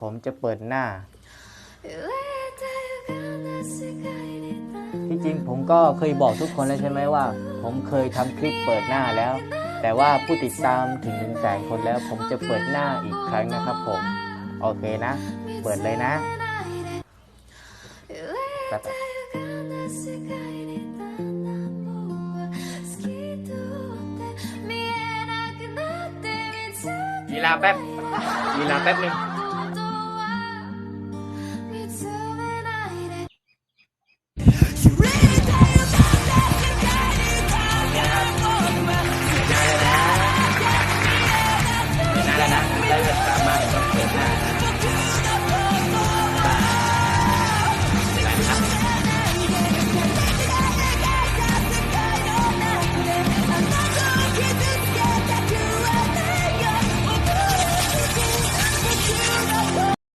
ผมจะเปิดหน้า ที่จริงผมก็เคยบอกทุกคนแล้วใช่ไหมว่า ผมเคยทำคลิปเปิดหน้าแล้ว แต่ว่าผู้ติดตามถึงหนึ่งแสนคนแล้ว ผมจะเปิดหน้าอีกครั้งนะครับผม โอเคนะ เปิดเลยนะแป๊บลีลาแป๊บลีลาแป๊บหนึง